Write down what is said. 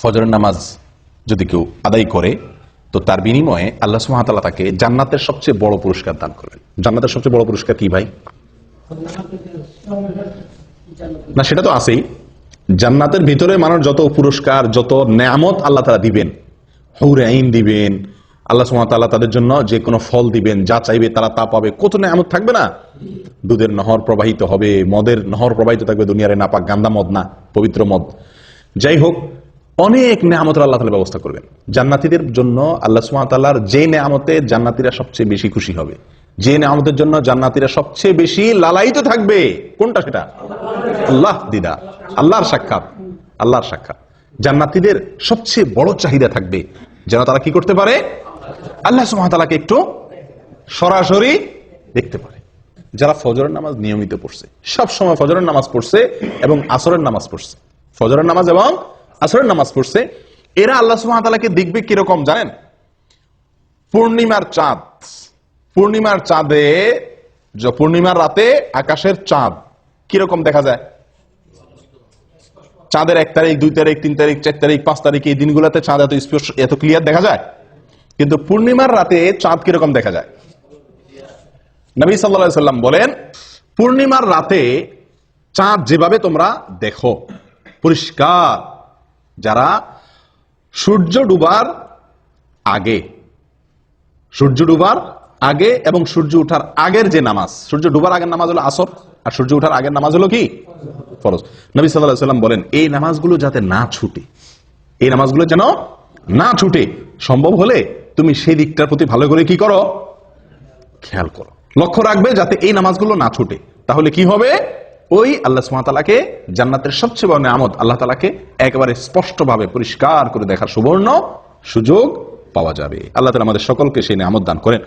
ফজরের নামাজ যদি কেউ আদায় করে, তো তার বিনিময়ে আল্লাহ সুহামতাল্লাহ তাকে জান্নাতের সবচেয়ে বড় পুরস্কার দান করবেন। জান্নাতের সবচেয়ে বড় পুরস্কার কি ভাই? না, সেটা তো আছেই। জান্নাতের ভিতরে মানুষ যত পুরস্কার, যত নেয়ামত আল্লাহ তারা দিবেন, হৌরে আইন দিবেন, আল্লাহ সুহামতাল্লাহ তাদের জন্য যে কোনো ফল দিবেন, যা চাইবে তারা তা পাবে। কত নেয়ামত থাকবে না? দুধের নহর প্রবাহিত হবে, মদের নহর প্রবাহিত থাকবে, দুনিয়ারে নাপাক গান্দা মদ না, পবিত্র মদ। যাই হোক অনেক নেয়ামতের আল্লাহ তালা ব্যবস্থা করবেন। জান্নাতিদের জন্য আল্লাহ সুমাতাল্লাহর যে নেয়ামতে জান্নাতিরা সবচেয়ে বেশি খুশি হবে। যে নেয়ামতের জন্য জান্নাতিরা সবচেয়ে বেশি লালায়িত থাকবে, কোনটা সেটা? আল্লাহ দিদা, আল্লাহর সাক্ষাৎ আল্লাহর সাক্ষাৎ। জান্নাতিদের সবচেয়ে বড় চাহিদা থাকবে, যেন তারা কি করতে পারে? আল্লাহ সুমাতালাকে একটু সরাসরি দেখতে পারে। যারা ফজরের নামাজ নিয়মিত পড়ছে সব সময় ফজরের নামাজ পড়ছে এবং আসরের নামাজ পড়ছে। ফজরের নামাজ এবং আসরের নামাজ পড়ছে, এরা আল্লাহ সুহামতালাকে দেখবে কীরকম জানেন? পূর্ণিমার চাঁদ। পূর্ণিমার চাঁদে পূর্ণিমার রাতে আকাশের চাঁদ। কীরকম দেখা যায়? চাঁদের এক তারিখ, দুই তারিখ, তিন তারিখ, চার তারিখ, পাঁচ তারিখ, এই দিনগুলোতে চাঁদ এত স্পষ্ট, এত ক্লিয়ার দেখা যায়? কিন্তু পূর্ণিমার রাতে চাঁদ কীরকম দেখা যায়? নবী সাল্লা সাল্লাম বলেন, পূর্ণিমার রাতে চাঁদ যেভাবে তোমরা দেখো, পরিষ্কার যারা সূর্য ডুবার আগে, সূর্য ডুবার আগে এবং সূর্য উঠার আগের যে নামাজ, সূর্য ডুবার আগের নামাজ হলো আসর, আর সূর্য উঠার আগের নামাজ হলো কি? ফরজ। নবী সাল্লাম বলেন, এই নামাজগুলো যাতে না ছুটে, এই নামাজগুলো যেন না ছুটে, সম্ভব হলে তুমি সেই দিকটার প্রতি ভালো করে কি করো? খেয়াল করো। লক্ষ্য রাখবে যাতে এই নামাজগুলো না ছুটে। তাহলে কি হবে? ওই আল্লাহ সুমাতালাকে জান্নাতের সবচেয়ে বড় আমদ আল্লাহ তালাকে একেবারে স্পষ্টভাবে পরিষ্কার করে দেখার সুবর্ণ সুযোগ পাওয়া যাবে। আল্লাহ তালা আমাদের সকলকে সেই নিয়ামত দান করেন।